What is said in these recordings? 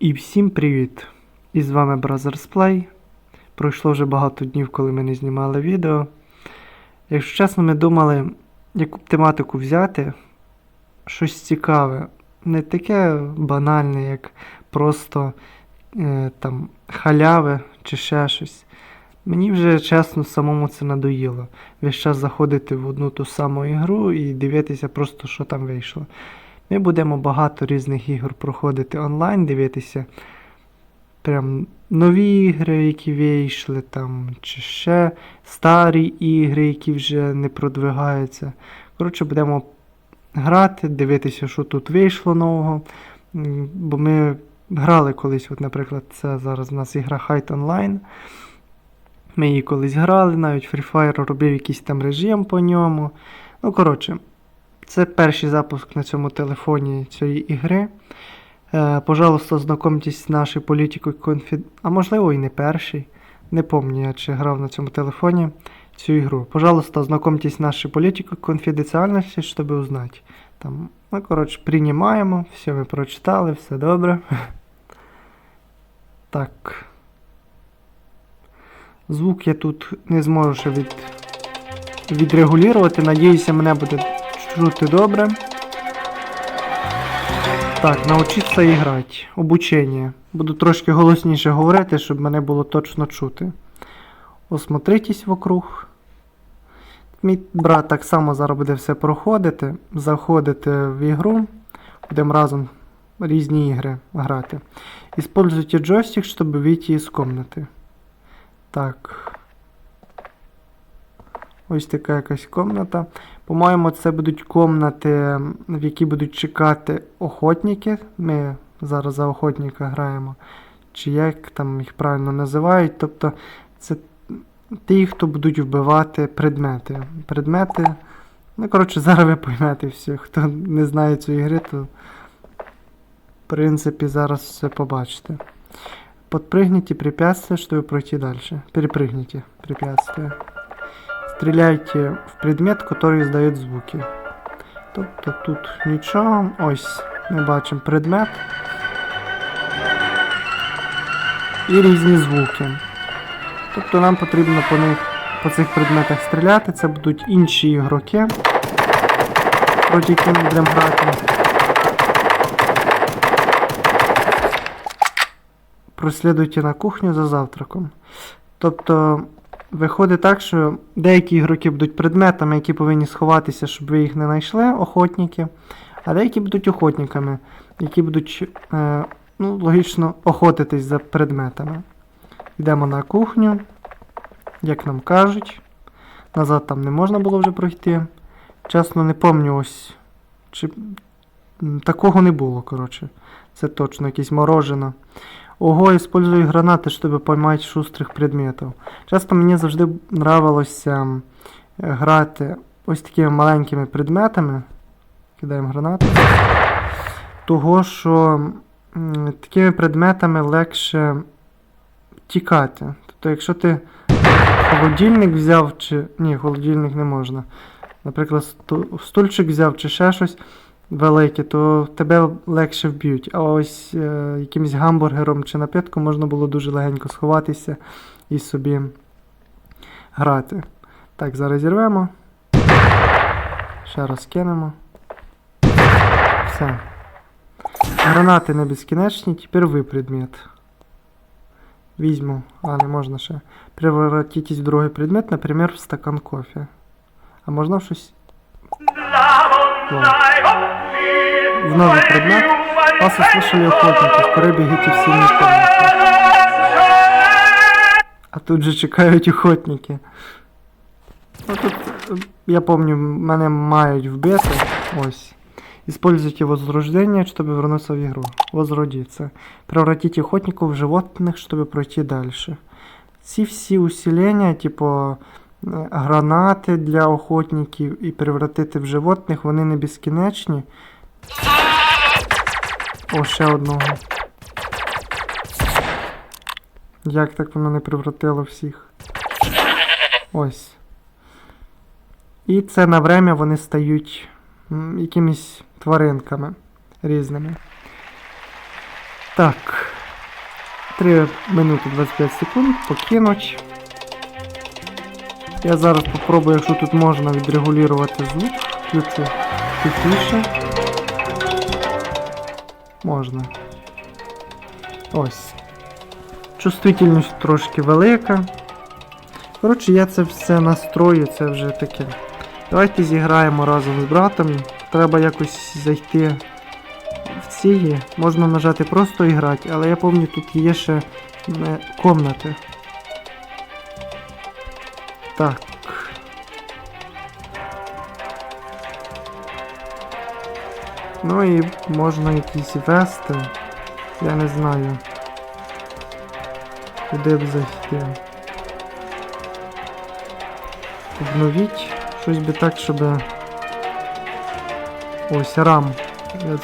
І всім привіт! І з вами Brothers Play. Пройшло вже багато днів, коли ми не знімали відео. Якщо чесно, ми думали, яку б тематику взяти, щось цікаве, не таке банальне, як просто е, там халяви чи ще щось. Мені вже чесно самому це надоїло. Весь час заходити в одну ту саму ігру і дивитися просто, що там вийшло. Ми будемо багато різних ігор проходити онлайн, дивитися. Прям нові ігри, які вийшли, там, чи ще старі ігри, які вже не продвигаються. Коротше, будемо грати, дивитися, що тут вийшло нового. Бо ми грали колись, от, наприклад, це зараз у нас ігра Height Online. Ми її колись грали, навіть Free Fire робив якийсь там режим по ньому. Ну, коротше, це перший запуск на цьому телефоні цієї ігри. Е, пожалуйста, знайомтесь з нашою політикою конфід... А можливо і не перший. Не пам'ятаю, я чи грав на цьому телефоні цю ігру. Пожалуйста, знайомтесь з нашою політикою конфіденціальності, щоб узнати. Там, ну, коротше, приймаємо, все ми прочитали, все добре. Так. Звук я тут не зможу ще від... відрегулювати. Надіюся, мене буде чути добре. Так, научиться і грати. Обучення. Буду трошки голосніше говорити, щоб мене було точно чути. Осмотритесь вокруг. Мій брат так само зараз буде все проходити, заходити в ігру. Будемо разом різні ігри грати. Используйте джойстик, щоб вийти із комнати. Так. Ось така якась комната. По-моєму, це будуть комнати, в які будуть чекати охотники. Ми зараз за охотника граємо. Чи як там їх правильно називають. Тобто це ті, хто будуть вбивати предмети. Предмети. Ну, коротше, зараз ви поймете все. Хто не знає цієї гри, то в принципі зараз все побачите. Подпрыгните препятствия, чтобы пройти дальше. Перепрыгните препятствия. Стреляйте в предмет, который издает звуки. Тобто тут нічого. Ось ми бачимо предмет. І різні звуки. Тобто нам потрібно по них по цих предметах стріляти. Це будуть інші ігроки, проти яких ми будемо грати. Прослідуйте на кухню за завтраком. Тобто, виходить так, що деякі ігроки будуть предметами, які повинні сховатися, щоб ви їх не знайшли, охотники, а деякі будуть охотниками, які будуть, е, ну, логічно, охотитись за предметами. Йдемо на кухню, як нам кажуть. Назад там не можна було вже пройти. Чесно, не пам'ятаю ось. Чи... Такого не було, коротше. Це точно якесь морожено. Ого, использую гранати, щоб поймати шустрих предметів. Часто мені завжди нравилося е, грати ось такими маленькими предметами. Кидаємо гранати. Того, що такими предметами легше тікати. Тобто, якщо ти холодильник взяв, чи. Ні, холодильник не можна. Наприклад, стульчик взяв чи ще щось велике, то тебе легше вб'ють. А ось е, якимось гамбургером чи напитком можна було дуже легенько сховатися і собі грати. Так, зараз зірвемо. Ще раз кинемо. Все. Гранати не безкінечні, тепер ви предмет. Візьму, а не можна ще. Превратитесь в другий предмет, наприклад, в стакан кофе. А можна в щось. В новый предмет. Вас услышали охотники, скоро бегите в синюю комнату. А тут же чекають охотники. Ну тут, е, я помню, мене мають вбити. Ось. Используйте возрождение, чтобы вернуться в игру. Возродиться. Превратите охотников в животных, чтобы пройти дальше. Ці всі усилення, типу, е, гранати для охотників і превратити в животних, вони не безкінечні. О, ще одного. Як так воно не превратило всіх? Ось. І це на время вони стають якимись тваринками різними. Так. 3 минути 25 секунд, покинуть. Я зараз попробую, якщо тут можна відрегулювати звук. Включу тихіше. Можна. Ось. Чувствительність трошки велика. Коротше, я це все настрою, це вже таке. Давайте зіграємо разом з братом. Треба якось зайти в ці. Можна нажати просто і грати, але я пам'ятаю, тут є ще е, комнати. Так. Ну і можна якісь вести. Я не знаю. Куди б зайти. Обновіть. Щось би так, щоб. Ось рам.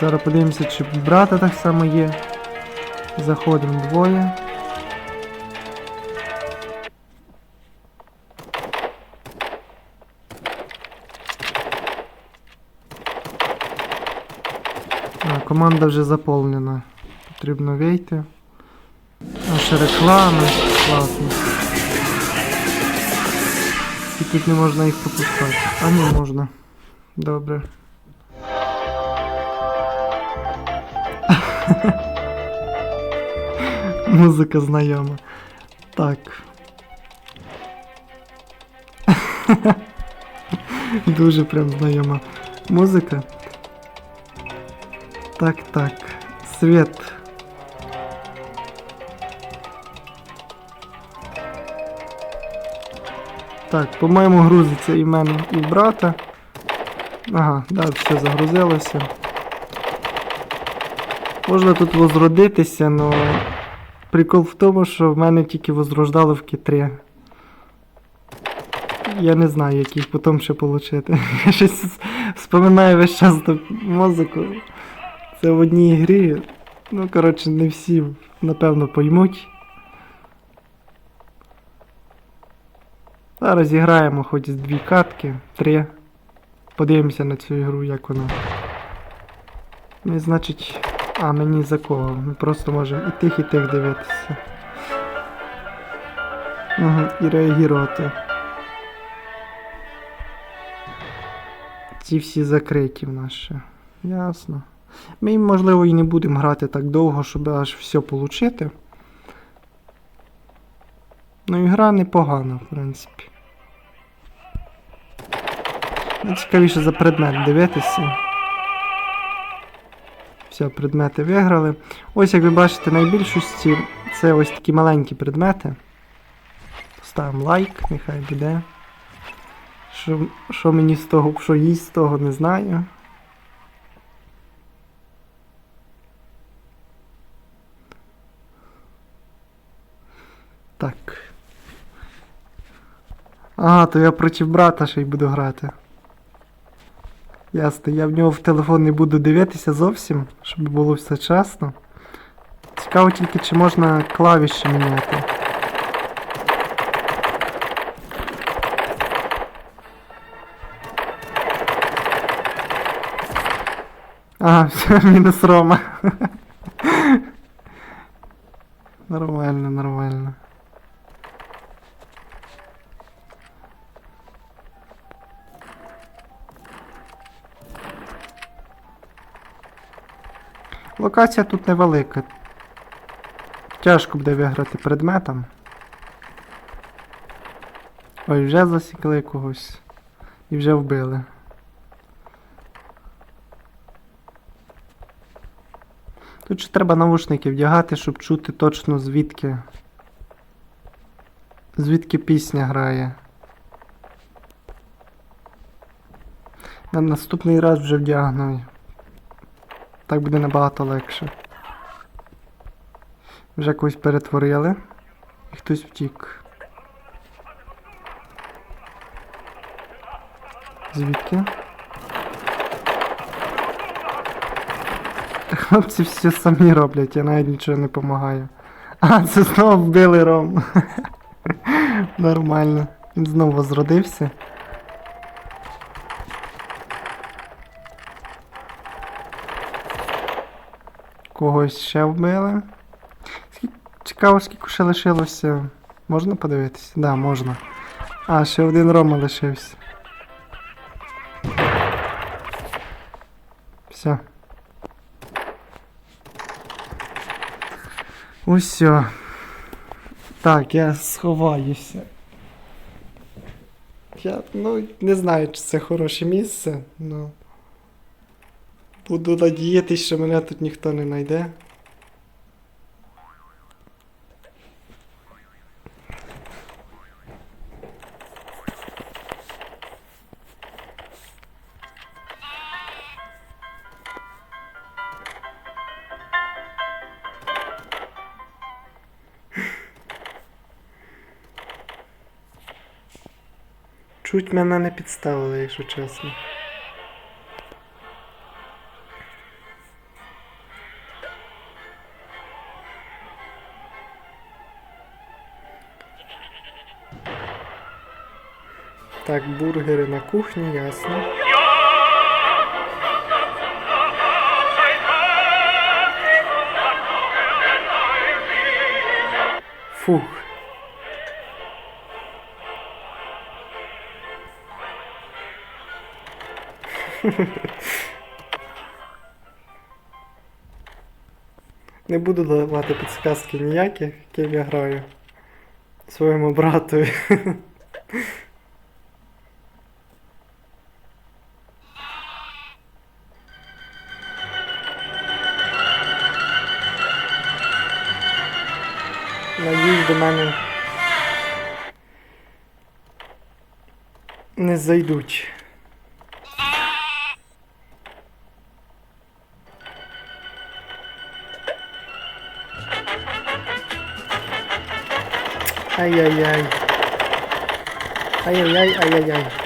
Зараз подивимося, чи брата так само є. Заходимо двоє. Команда вже заповнена. Потрібно вийти. А ще реклами. Класно. І тут не можна їх пропускати. А ні, можна. Добре. Музика знайома. Так. Дуже прям знайома музика. Так, так. Свет. Так, по-моєму, грузиться і мене, і брата. Ага, да, все загрузилося. Можна тут возродитися, але прикол в тому, що в мене тільки возрождали в Q3. Я не знаю, як їх потім ще отримати. Я щось вспоминаю весь час музику. Це в одній грі. Ну, коротше, не всі, напевно, поймуть. Зараз зіграємо хоч з дві катки, три. Подивимося на цю ігру, як вона. Ну, значить. А, мені за кого? Ми просто можемо і тих, і тих дивитися. Угу, і реагувати. Ці всі закриті в нас. Ясно. Ми, можливо, і не будемо грати так довго, щоб аж все отримати. Ну, ігра непогана, в принципі. Цікавіше за предмет дивитися. Все, предмети виграли. Ось, як ви бачите, найбільшості це ось такі маленькі предмети. Ставимо лайк, нехай буде. Що, що мені з того, що їсть з того, не знаю. Так. Ага, то я проти брата ще й буду грати. Ясно, я в нього в телефон не буду дивитися зовсім, щоб було все чесно. Цікаво тільки, чи можна клавіші міняти. Ага, все, мінус Рома. Нормально, нормально. Локація тут невелика. Тяжко буде виграти предметом. Ой, вже засікли когось. І вже вбили. Тут ще треба навушники вдягати, щоб чути точно звідки. Звідки пісня грає. На наступний раз вже вдягну. Так буде набагато легше. Вже когось перетворили. І хтось втік. Звідки? Хлопці все самі роблять, я навіть нічого не допомагаю. А, це знову вбили Ром. Нормально. Він знову возродився. Когось ще вбили. Цікаво, скільки ще лишилося. Можна подивитися? Так, да, можна. А, ще один Рома лишився. Все. Усьо. Так, я сховаюся. Я ну, не знаю, чи це хороше місце, але. Буду надіятися, що мене тут ніхто не знайде. Чуть мене не підставили, якщо чесно. Так, бургери на кухні, ясно. Фух. Не буду давати підсказки ніякі, яким я граю. Своєму брату. Надіюсь, до мене не зайдуть. Ай-яй-яй. Ай-яй-яй, ай-яй-яй.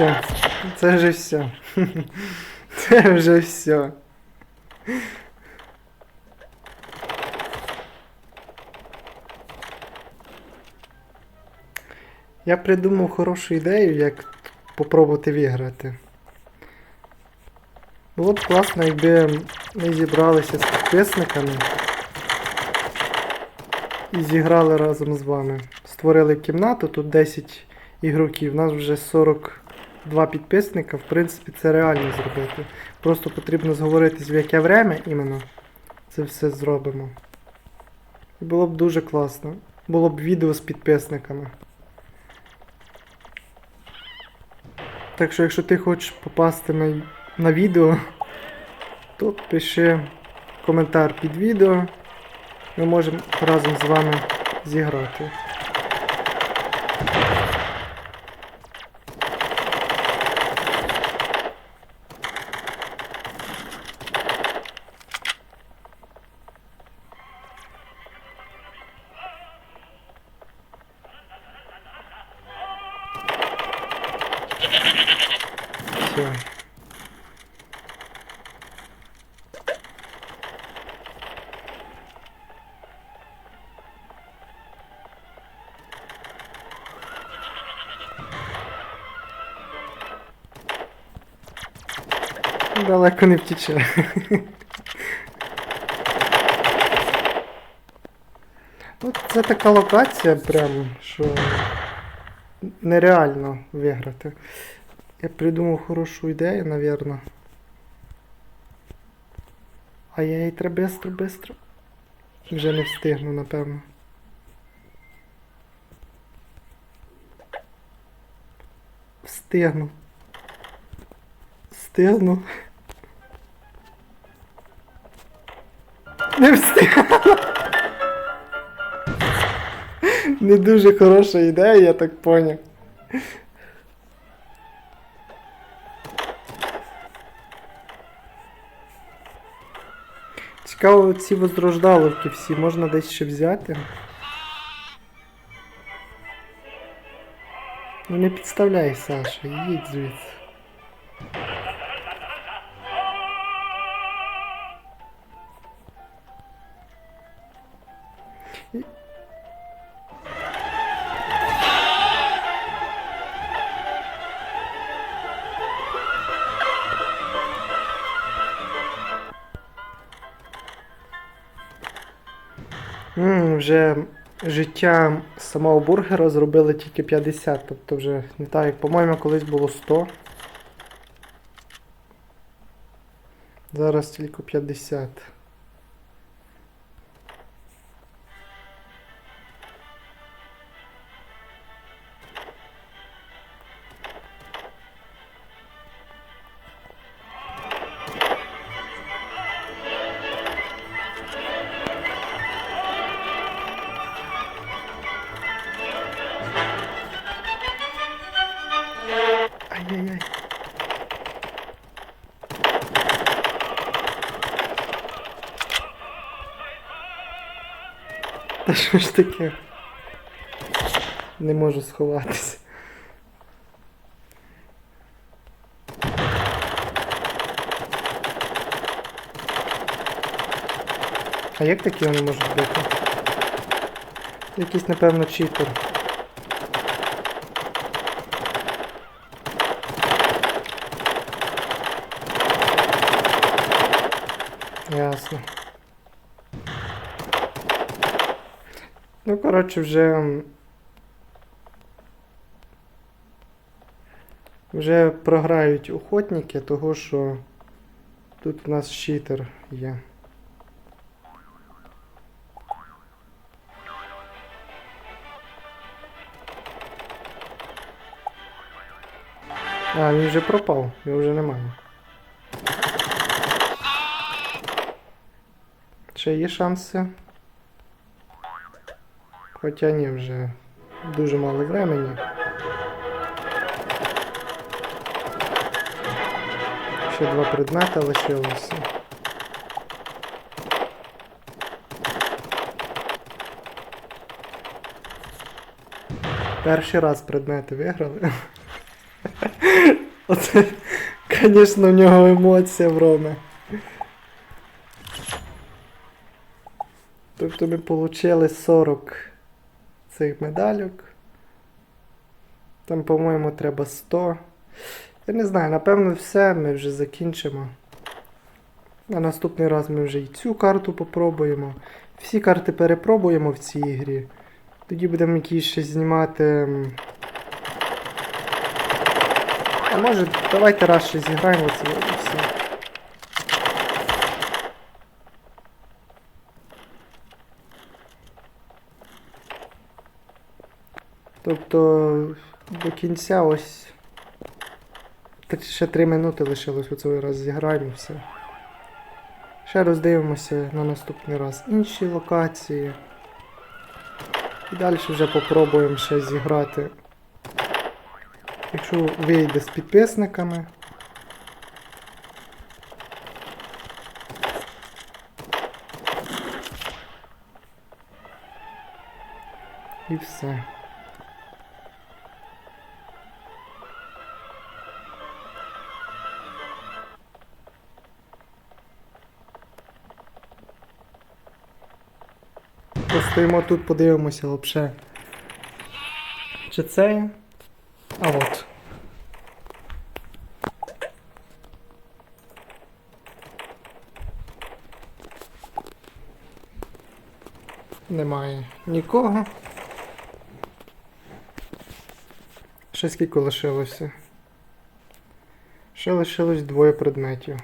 Все. Це вже все. Це вже все. Я придумав хорошу ідею, як попробувати виграти. Було б класно, якби ми зібралися з підписниками і зіграли разом з вами. Створили кімнату, тут 10 ігроків, у нас вже 42 підписника, в принципі, це реально зробити. Просто потрібно зговоритись в яке время іменно це все зробимо. І було б дуже класно. Було б відео з підписниками. Так що, якщо ти хочеш попасти на, на відео, то пиши коментар під відео. Ми можемо разом з вами зіграти. Далеко не втіче. Ну, це така локація прям, що нереально виграти. Я придумав хорошу ідею, навірно. А я їй треба бистро, бистро. Вже не встигну, напевно. Встигну. Встигну. Не встигну. Не дуже хороша ідея, я так поняв. Цікаво, ці возрождаловки всі можна десь ще взяти. Ну не підставляй, Саша, їдь звідси. М, вже життя самого бургера зробили тільки 50, тобто вже не так, як, по-моєму, колись було 100. Зараз тільки 50. Та що ж таке? Не можу сховатися. А як такі вони можуть бути? Якийсь, напевно, читер. Ясно. Ну, коротше, вже. Вже програють охотники, того що тут у нас щитер є. А, він вже пропав, його вже немає. Ще є шанси. Хоча ні, вже дуже мало времени. Ще два предмети лишилося. Перший раз предмети виграли. Оце, звісно, у нього емоція в Роме. Тобто ми отримали 40 цих медальок. Там, по-моєму, треба 100. Я не знаю, напевно, все, ми вже закінчимо. На наступний раз ми вже і цю карту попробуємо. Всі карти перепробуємо в цій ігрі. Тоді будемо якісь ще знімати. А може, давайте раз ще зіграємо це все. Тобто до кінця ось. Ще 3 минути лишилось у цей раз зіграємо все. Ще роздивимося на наступний раз інші локації. І далі вже попробуємо ще зіграти. Якщо вийде з підписниками. І все. Постоїмо тут, подивимося взагалі. Чи це? А от. Немає нікого. Ще скільки лишилося? Ще лишилось двоє предметів.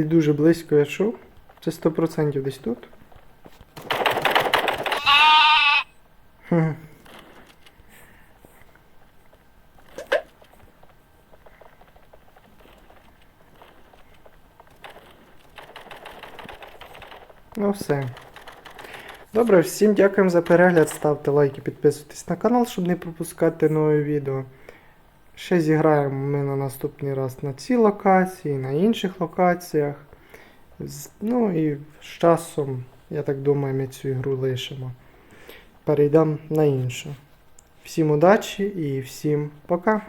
Десь дуже близько я чув. Це 100% десь тут. Ну все. Добре, всім дякуємо за перегляд. Ставте лайки, підписуйтесь на канал, щоб не пропускати нові відео. Ще зіграємо ми на наступний раз на цій локації, на інших локаціях. Ну і з часом, я так думаю, ми цю ігру лишимо. Перейдемо на іншу. Всім удачі і всім пока!